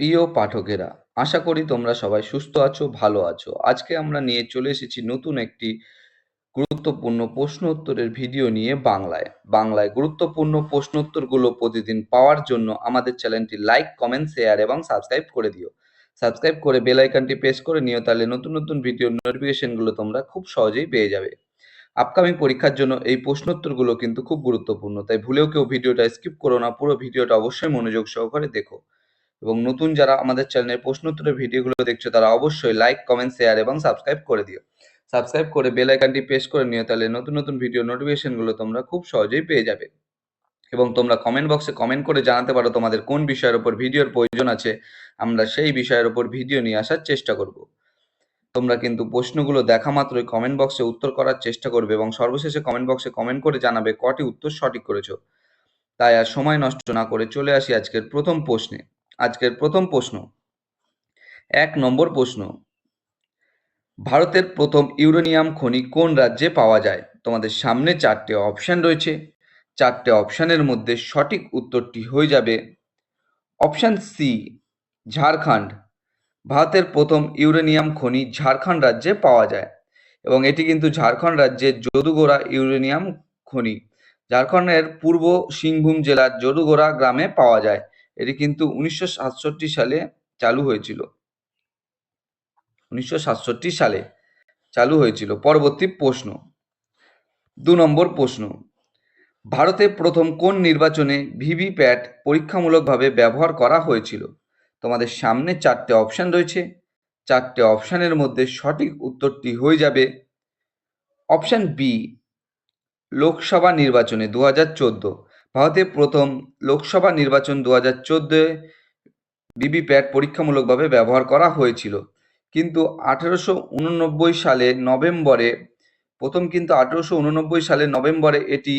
প্রিয় পাঠকেরা, আশা করি তোমরা সবাই সুস্থ আছো, ভালো আছো। আজকে আমরা নিয়ে চলে এসেছি নতুন একটি গুরুত্বপূর্ণ প্রশ্ন উত্তরের ভিডিও নিয়ে বাংলায়। বাংলায় গুরুত্বপূর্ণ প্রশ্ন উত্তরগুলো প্রতিদিন পাওয়ার জন্য আমাদের চ্যানেলটি লাইক, কমেন্ট, শেয়ার এবং সাবস্ক্রাইব করে দিও। সাবস্ক্রাইব করে বেল আইকনটি প্রেস করে নিও, তাহলে নতুন নতুন ভিডিও নোটিফিকেশনগুলো তোমরা খুব সহজেই পেয়ে যাবে। আপকামিং পরীক্ষার জন্য এই প্রশ্ন প্রশ্নোত্তরগুলো কিন্তু খুব গুরুত্বপূর্ণ, তাই ভুলেও কেউ ভিডিওটা স্কিপ করো না, পুরো ভিডিওটা অবশ্যই মনোযোগ সহকারে দেখো। এবং নতুন যারা আমাদের চ্যানেলের প্রশ্ন উত্তরের ভিডিওগুলো দেখছ, তারা অবশ্যই লাইক কমেন্ট শেয়ার এবং সাবস্ক্রাইব করে দিও। সাবস্ক্রাইব করে বেল আইকনটি প্রেস করে নিও, তাহলে নতুন নতুন ভিডিও নোটিফিকেশনগুলো তোমরা খুব সহজেই পেয়ে যাবে। এবং তোমরা কমেন্ট বক্সে কমেন্ট করে জানাতে পারো তোমাদের কোন বিষয়ের উপর ভিডিওর প্রয়োজন আছে। আমরা সেই বিষয়ের উপর ভিডিও নিয়ে আসার চেষ্টা করব। তোমরা কিন্তু প্রশ্নগুলো দেখা মাত্রই কমেন্ট বক্সে উত্তর করার চেষ্টা করবে এবং সর্বশেষে কমেন্ট বক্সে কমেন্ট করে জানাবে কটি উত্তর সঠিক করেছ। তাই আর সময় নষ্ট না করে চলে আসি আজকের প্রথম প্রশ্নে। আজকের প্রথম প্রশ্ন। এক নম্বর প্রশ্ন। ভারতের প্রথম ইউরেনিয়াম খনি কোন রাজ্যে পাওয়া যায়? তোমাদের সামনে চারটে অপশান রয়েছে। চারটে অপশানের মধ্যে সঠিক উত্তরটি হয়ে যাবে অপশান সি ঝাড়খণ্ড। ভারতের প্রথম ইউরেনিয়াম খনি ঝাড়খণ্ড রাজ্যে পাওয়া যায় এবং এটি কিন্তু ঝাড়খণ্ড রাজ্যের যদুগোড়া ইউরেনিয়াম খনি। ঝাড়খণ্ডের পূর্ব সিংভূম জেলার যদুগোড়া গ্রামে পাওয়া যায়। এটি কিন্তু উনিশশো সাতষট্টি সালে চালু হয়েছিল। উনিশশো সাতষট্টি সালে চালু হয়েছিল। পরবর্তী প্রশ্ন। দু নম্বর প্রশ্ন। ভারতে প্রথম কোন নির্বাচনে ভিভিপ্যাট পরীক্ষামূলকভাবে ব্যবহার করা হয়েছিল? তোমাদের সামনে চারটে অপশন রয়েছে। চারটে অপশানের মধ্যে সঠিক উত্তরটি হয়ে যাবে। অপশান বি, লোকসভা নির্বাচনে দু হাজার চোদ্দ। ভারতে প্রথম লোকসভা নির্বাচন দু হাজার চোদ্দোয় ভিভিপ্যাট পরীক্ষামূলকভাবে ব্যবহার করা হয়েছিল। কিন্তু আঠেরোশো উননব্বই সালে নভেম্বরে, প্রথম কিন্তু আঠেরোশো উননব্বই সালে নভেম্বরে এটি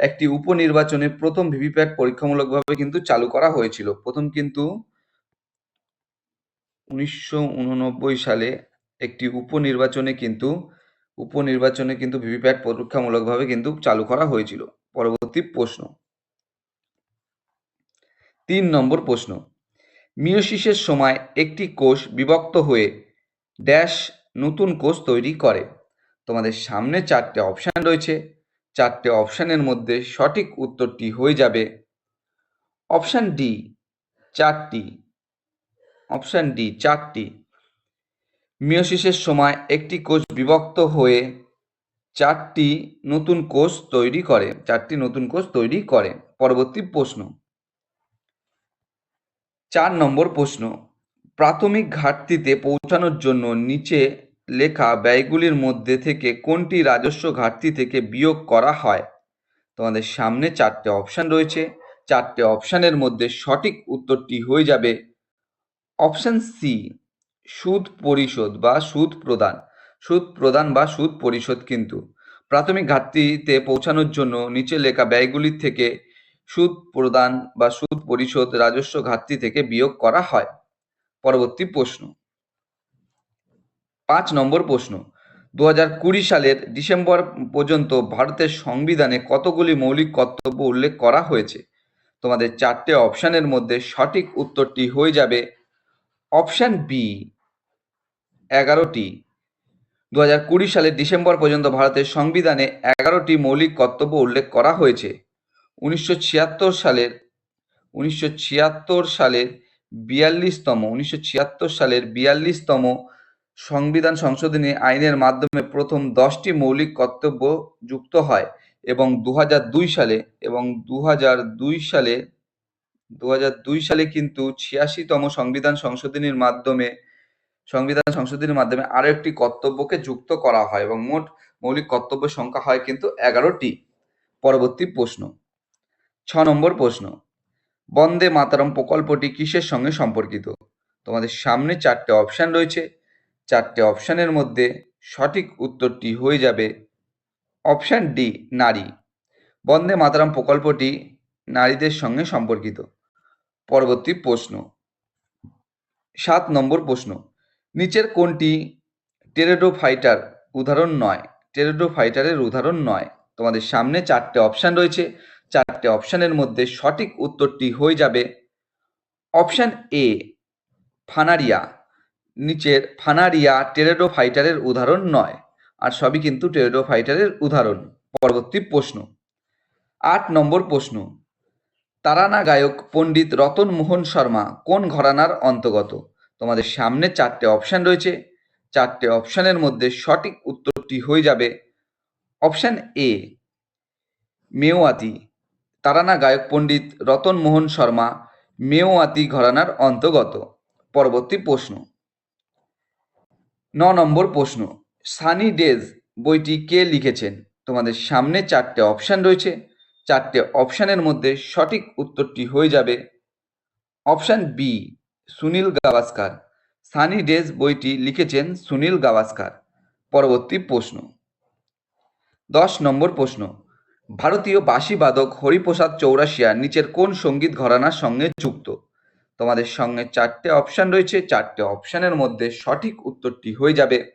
একটি উপনির্বাচনে প্রথম ভিভিপ্যাট পরীক্ষামূলকভাবে কিন্তু চালু করা হয়েছিল। প্রথম কিন্তু উনিশশো উননব্বই সালে একটি উপনির্বাচনে কিন্তু উপনির্বাচনে কিন্তু ভিভিপ্যাট পরীক্ষামূলকভাবে কিন্তু চালু করা হয়েছিল। পরবর্তী প্রশ্ন। নম্বর প্রশ্ন। মিওসিসের সময় একটি কোষ বিভক্ত হয়ে ড্যাশ নতুন কোষ তৈরি করে। তোমাদের সামনে চারটে অপশান রয়েছে। চারটে অপশানের মধ্যে সঠিক উত্তরটি হয়ে যাবে। অপশান ডি, চারটি। অপশান ডি, চারটি। মিওসিসের সময় একটি কোষ বিভক্ত হয়ে চারটি নতুন কোষ তৈরি করে, চারটি নতুন কোষ তৈরি করে। পরবর্তী প্রশ্ন। চার নম্বর প্রশ্ন। প্রাথমিক ঘাটতিতে পৌঁছানোর জন্য নিচে লেখা ব্যয়গুলির মধ্যে থেকে কোনটি রাজস্ব ঘাটতি থেকে বিয়োগ করা হয়? তোমাদের সামনে চারটে অপশান রয়েছে। চারটে অপশানের মধ্যে সঠিক উত্তরটি হয়ে যাবে অপশান সি সুদ পরিশোধ বা সুদ প্রদান। সুদ প্রদান বা সুদ পরিশোধ কিন্তু। প্রাথমিক ঘাটতিতে পৌঁছানোর জন্য নিচে লেখা ব্যয়গুলির থেকে সুদ প্রদান বা সুদ পরিশোধ রাজস্ব ঘাটতি থেকে বিয়োগ করা হয়। পরবর্তী প্রশ্ন। পাঁচ নম্বর প্রশ্ন। দু কুড়ি সালের ডিসেম্বর পর্যন্ত ভারতের সংবিধানে কতগুলি মৌলিক কর্তব্য উল্লেখ করা হয়েছে? তোমাদের চারটে অপশানের মধ্যে সঠিক উত্তরটি হয়ে যাবে অপশান বি, এগারোটি। দু হাজার কুড়ি সালের ডিসেম্বর পর্যন্ত ভারতের সংবিধানে এগারোটি মৌলিক কর্তব্য উল্লেখ করা হয়েছে। উনিশশো ছিয়াত্তর সালের, উনিশশো ছিয়াত্তর সালের বিয়াল্লিশতম, উনিশশো ছিয়াত্তর সালের বিয়াল্লিশতম সংবিধান সংশোধনী আইনের মাধ্যমে প্রথম দশটি মৌলিক কর্তব্য যুক্ত হয় এবং দু সালে এবং দু সালে দু সালে কিন্তু ছিয়াশিতম সংবিধান সংশোধনীর মাধ্যমে, সংবিধান সংশোধনীর মাধ্যমে আরও একটি কর্তব্যকে যুক্ত করা হয় এবং মোট মৌলিক কর্তব্যের সংখ্যা হয় কিন্তু এগারোটি। পরবর্তী প্রশ্ন। ছ নম্বর প্রশ্ন। বন্দে মাতারম প্রকল্পটি কিসের সঙ্গে সম্পর্কিত? তোমাদের সামনে চারটে অপশান রয়েছে। চারটে অপশানের মধ্যে সঠিক উত্তরটি হয়ে যাবে অপশান ডি নারী। বন্দে মাতারাম প্রকল্পটি নারীদের সঙ্গে সম্পর্কিত। পরবর্তী প্রশ্ন। সাত নম্বর প্রশ্ন। নিচের কোনটি টেরেডো ফাইটার উদাহরণ নয়? টেরেডো ফাইটারের উদাহরণ নয়। তোমাদের সামনে চারটে অপশান রয়েছে। চারটে অপশানের মধ্যে সঠিক উত্তরটি হয়ে যাবে। Option A Funaria. নিচের ফানারিয়া টেরেডো ফাইটারের উদাহরণ নয়, আর সবই কিন্তু টেরেডো ফাইটারের উদাহরণ। পরবর্তী প্রশ্ন। আট নম্বর প্রশ্ন। তারানা গায়ক পণ্ডিত রতন মোহন শর্মা কোন ঘরানার অন্তর্গত? তোমাদের সামনে চারটে অপশান রয়েছে। চারটে অপশানের মধ্যে সঠিক উত্তরটি হয়ে যাবে। অপশান এ মেওয়াতি। তারানা গায়ক পণ্ডিত রতন মোহন শর্মা মেওয়াতি ঘরানার অন্তর্গত। পরবর্তী প্রশ্ন। ন নম্বর প্রশ্ন। সানি ডেজ বইটি কে লিখেছেন? তোমাদের সামনে চারটে অপশান রয়েছে। চারটে অপশানের মধ্যে সঠিক উত্তরটি হয়ে যাবে। Option B Sunil Gavaskar. Sunny Days বইটি লিখেছেন সুনীল গাভাস্কার। পরবর্তী প্রশ্ন। দশ নম্বর প্রশ্ন। ভারতীয় বাঁশিবাদক হরিপ্রসাদ চৌরাশিয়া নিচের কোন সংগীত ঘরানার সঙ্গে যুক্ত? তোমাদের সঙ্গে চারটে অপশান রয়েছে, চারটে অপশানের মধ্যে সঠিক উত্তরটি হয়ে যাবে।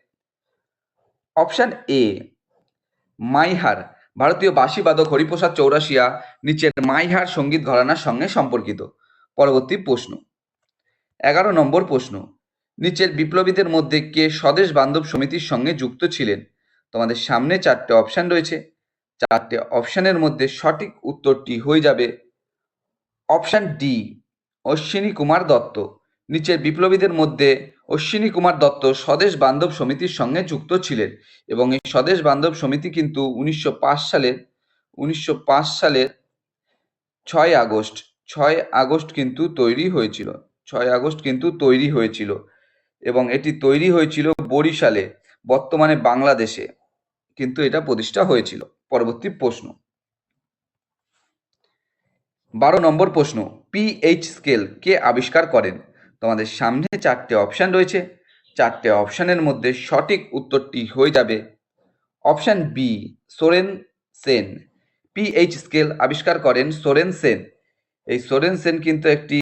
Option A Maihar. ভারতীয় বাঁশিবাদক হরিপ্রসাদ চৌরাশিয়া নিচের মাইহার সংগীত ঘরানার সঙ্গে সম্পর্কিত। পরবর্তী প্রশ্ন। এগারো নম্বর প্রশ্ন। নিচের বিপ্লবীদের মধ্যে কে স্বদেশ বান্ধব সমিতির সঙ্গে যুক্ত ছিলেন? তোমাদের সামনে চারটে অপশান রয়েছে। চারটে অপশানের মধ্যে সঠিক উত্তরটি হয়ে যাবে অপশান ডি অশ্বিনী কুমার দত্ত। নিচের বিপ্লবীদের মধ্যে অশ্বিনী কুমার দত্ত স্বদেশ বান্ধব সমিতির সঙ্গে যুক্ত ছিলেন এবং এই স্বদেশ বান্ধব সমিতি কিন্তু উনিশশো সালের উনিশশো সালের ছয় আগস্ট ছয় আগস্ট কিন্তু তৈরি হয়েছিল, ছয় আগস্ট কিন্তু তৈরি হয়েছিল এবং এটি তৈরি হয়েছিল বরিশালে, বর্তমানে বাংলাদেশে কিন্তু এটা প্রতিষ্ঠা হয়েছিল। পরবর্তী প্রশ্ন। বারো নম্বর প্রশ্ন পিএইচ স্কেল কে আবিষ্কার করেন? তোমাদের সামনে চারটে অপশান রয়েছে। চারটে অপশানের মধ্যে সঠিক উত্তরটি হয়ে যাবে। Option B Sorensen pH scale আবিষ্কার করেন সোরেন সেন এই সোরেন সেন কিন্তু একটি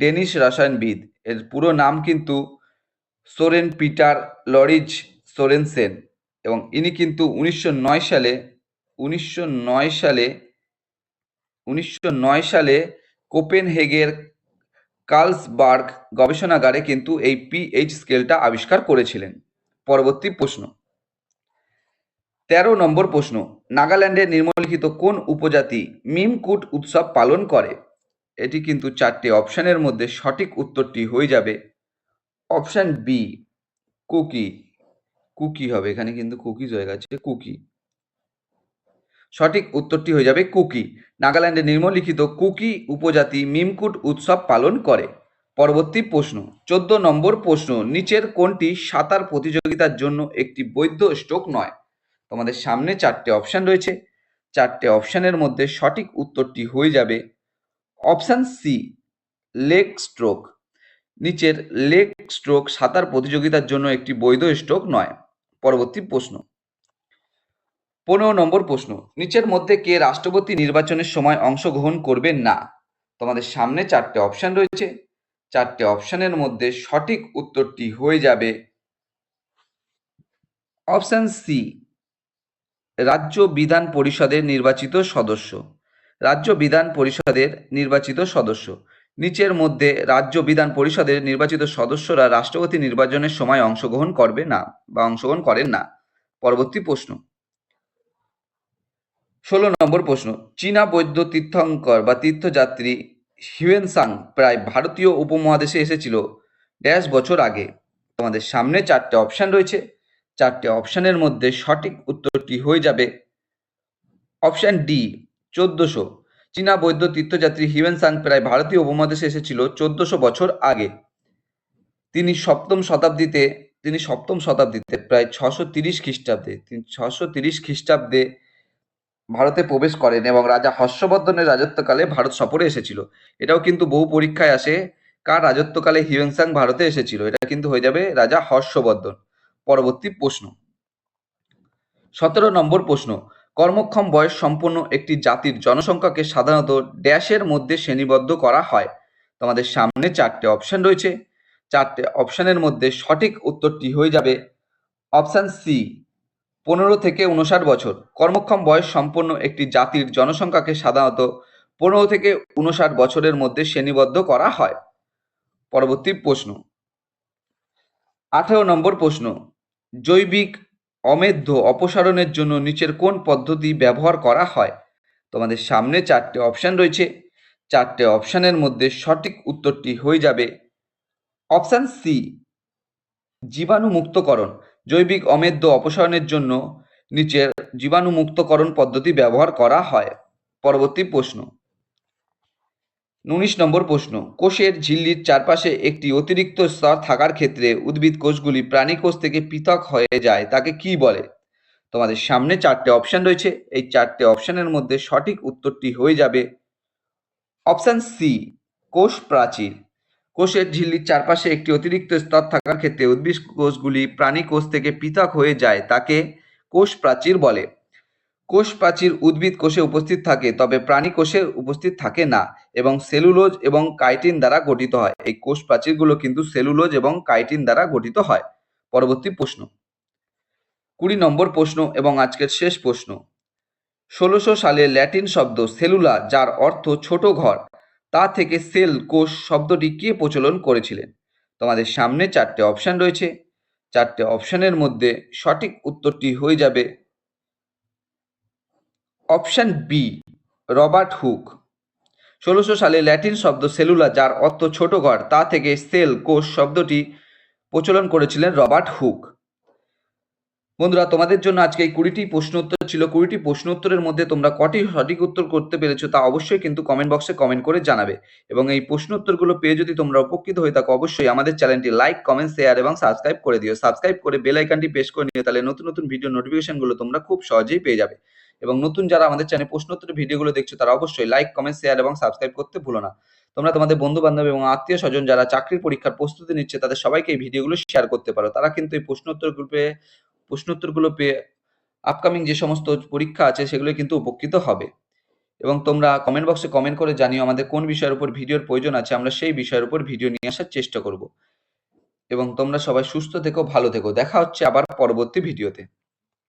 ডেনিশ রসায়নবিদ। এর পুরো নাম কিন্তু Soren Peter Lauritz Sorensen এবং ইনি কিন্তু উনিশশো নয় সালে উনিশশো নয় সালে, উনিশশো নয় সালে কোপেনহেগের কার্লসবার্গ গবেষণাগারে কিন্তু এই পিএইচ স্কেলটা আবিষ্কার করেছিলেন। পরবর্তী প্রশ্ন। তেরো নম্বর প্রশ্ন, নাগাল্যান্ডের নিম্নলিখিত কোন উপজাতি মিমকুট উৎসব পালন করে? এটি কিন্তু চারটি অপশানের মধ্যে সঠিক উত্তরটি হয়ে যাবে। Option B, cookie. কুকি হবে, এখানে কিন্তু কুকিজ হয়ে গেছে, কুকি। সঠিক উত্তরটি হয়ে যাবে কুকি। নাগাল্যান্ডে নিম্নলিখিত কুকি উপজাতি মিমকুট উৎসব পালন করে। পরবর্তী প্রশ্ন, চোদ্দ নম্বর প্রশ্ন, নিচের কোনটি সাঁতার প্রতিযোগিতার জন্য একটি বৈধ স্ট্রোক নয়? তোমাদের সামনে চারটে অপশান রয়েছে। চারটে অপশানের মধ্যে সঠিক উত্তরটি হয়ে যাবে অপশান সি, লেগ স্ট্রোক। নিচের লেগ স্ট্রোক সাঁতার প্রতিযোগিতার জন্য একটি বৈধ স্ট্রোক নয়। পরবর্তী প্রশ্ন পনেরো নম্বর প্রশ্ন, নিচের মধ্যে কে রাষ্ট্রপতি নির্বাচনের সময় অংশগ্রহণ করবেন না? তোমাদের সামনে চারটে অপশান রয়েছে। চারটে অপশানের মধ্যে সঠিক উত্তরটি হয়ে যাবে অপশান সি রাজ্য বিধান পরিষদের নির্বাচিত সদস্য। রাজ্য বিধান পরিষদের নির্বাচিত সদস্য। নিচের মধ্যে রাজ্য বিধান পরিষদের নির্বাচিত সদস্যরা রাষ্ট্রপতি নির্বাচনের সময় অংশগ্রহণ করবে না বা অংশগ্রহণ করেন না। পরবর্তী প্রশ্ন ষোলো নম্বর প্রশ্ন, চীনা বৌদ্ধ তীর্থঙ্কর বা তীর্থযাত্রী হিউয়েনসাং প্রায় ভারতীয় উপমহাদেশে এসেছিল ড্যাশ বছর আগে। তোমাদের সামনে চারটে অপশান রয়েছে। চারটে অপশানের মধ্যে সঠিক উত্তরটি হয়ে যাবে। অপশান ডি চোদ্দশো। চীনা বৌদ্ধ তীর্থযাত্রী হিউয়েনসাং প্রায় ভারতীয় উপমহাদেশে এসেছিল চোদ্দশো বছর আগে। তিনি সপ্তম শতাব্দীতে, তিনি সপ্তম শতাব্দীতে প্রায় ছশো তিরিশ খ্রিস্টাব্দে ছশো তিরিশ খ্রিস্টাব্দে ভারতে প্রবেশ করেন এবং রাজা হর্ষবর্ধনের রাজত্বকালে ভারত সফরে এসেছিল। এটাও কিন্তু বহু পরীক্ষায় আসে কার রাজত্বকালে হিউয়েনসাং ভারতে এসেছিল। এটা কিন্তু হয়ে যাবে রাজা হর্ষবর্ধন। পরবর্তী প্রশ্ন। সতেরো নম্বর প্রশ্ন। কর্মক্ষম বয়স সম্পন্ন একটি জাতির জনসংখ্যাকে সাধারণত ড্যাশের মধ্যে শ্রেণীবদ্ধ করা হয়। তোমাদের সামনে চারটে অপশন রয়েছে। চারটে অপশনের মধ্যে সঠিক উত্তরটি হয়ে যাবে অপশান সি। পনেরো থেকে উনষাট বছর। কর্মক্ষম বয়স সম্পন্ন একটি জাতির জনসংখ্যাকে সাধারণত পনেরো থেকে উনষাট বছরের মধ্যে শ্রেণীবদ্ধ করা হয়। পরবর্তী প্রশ্ন। আঠেরো নম্বর প্রশ্ন। জৈবিক অমেধ্য অপসারণের জন্য নিচের কোন পদ্ধতি ব্যবহার করা হয়? তোমাদের সামনে চারটে অপশান রয়েছে। চারটে অপশানের মধ্যে সঠিক উত্তরটি হয়ে যাবে। অপশান সি, জীবাণুমুক্তকরণ। জৈবিক অমেদ্য অপসারণের জন্য নিচের জীবাণুমুক্তকরণ পদ্ধতি ব্যবহার করা হয়। পরবর্তী প্রশ্ন। উনিশ নম্বর প্রশ্ন। কোষের ঝিল্লির চারপাশে একটি অতিরিক্ত স্তর থাকার ক্ষেত্রে উদ্ভিদ কোষগুলি প্রাণী কোষ থেকে পৃথক হয়ে যায়, তাকে কি বলে? তোমাদের সামনে চারটে অপশন রয়েছে। এই চারটে অপশনের মধ্যে সঠিক উত্তরটি হয়ে যাবে অপশন সি, কোষ প্রাচীর। কোষের ঝিল্লির চারপাশে একটি অতিরিক্ত স্তর থাকার ক্ষেত্রে উদ্ভিদ কোষগুলি প্রাণী কোষ থেকে পৃথক হয়ে যায়, তাকে কোষ প্রাচীর বলে। কোষ প্রাচীর উদ্ভিদ কোষে উপস্থিত থাকে, তবে প্রাণী কোষে উপস্থিত থাকে না এবং সেলুলোজ এবং কাইটিন দ্বারা গঠিত হয়। এই কোষ প্রাচীরগুলো কিন্তু সেলুলোজ এবং কাইটিন দ্বারা গঠিত হয়। পরবর্তী প্রশ্ন। কুড়ি নম্বর প্রশ্ন এবং আজকের শেষ প্রশ্ন। ষোলোশো সালে ল্যাটিন শব্দ সেলুলা, যার অর্থ ছোট ঘর তা থেকে সেল, কোষ শব্দটি কে প্রচলন করেছিলেন? তোমাদের সামনে চারটে অপশান রয়েছে। চারটে অপশানের মধ্যে সঠিক উত্তরটি হয়ে যাবে অপশান বি রবার্ট হুক। ষোলোশো সালে ল্যাটিন শব্দ সেলুলা, যার অর্থ ছোট ঘর, তা থেকে সেল, কোষ শব্দটি প্রচলন করেছিলেন রবার্ট হুক। বন্ধুরা, তোমাদের জন্য আজকে এই কুড়িটি প্রশ্ন উত্তর ছিল। কুড়িটি প্রশ্ন উত্তরের মধ্যে তোমরা কটি সঠিক উত্তর করতে পেরেছ তা অবশ্যই কিন্তু কমেন্ট বক্সে কমেন্ট করে জানাবে। এবং এই প্রশ্ন উত্তরগুলো পেয়ে যদি তোমরা উপকৃত হয়ে থাকো, অবশ্যই আমাদের চ্যানেলটি লাইক কমেন্ট শেয়ার এবং সাবস্ক্রাইব করে দিও। সাবস্ক্রাইব করে বেল আইকনটি প্রেস করে নিও, তাহলে নতুন নতুন ভিডিও নোটিফিকেশনগুলো তোমরা খুব সহজেই পেয়ে যাবে। এবং নতুন যারা আমাদের চ্যানেল প্রশ্ন উত্তরের ভিডিওগুলো দেখছ, তারা অবশ্যই লাইক কমেন্ট শেয়ার এবং সাবস্ক্রাইব করতে ভুলো না। তোমরা তোমাদের বন্ধু বান্ধব এবং আত্মীয় স্বজন যারা চাকরির পরীক্ষার প্রস্তুতি নিচ্ছে, তাদের সবাইকে এই ভিডিওগুলো শেয়ার করতে পারো। তারা কিন্তু এই প্রশ্ন উত্তর গ্রুপে প্রশ্ন উত্তরগুলো পেয়ে আপকামিং যে সমস্ত পরীক্ষা আছে সেগুলো কিন্তু উপকৃত হবে। এবং তোমরা কমেন্ট বক্সে কমেন্ট করে জানিও আমাদের কোন বিষয়ের উপর ভিডিওর প্রয়োজন আছে, আমরা সেই বিষয়ের উপর ভিডিও নিয়ে আসার চেষ্টা করব। এবং তোমরা সবাই সুস্থ থেকো, ভালো থেকো। দেখা হচ্ছে আবার পরবর্তী ভিডিওতে।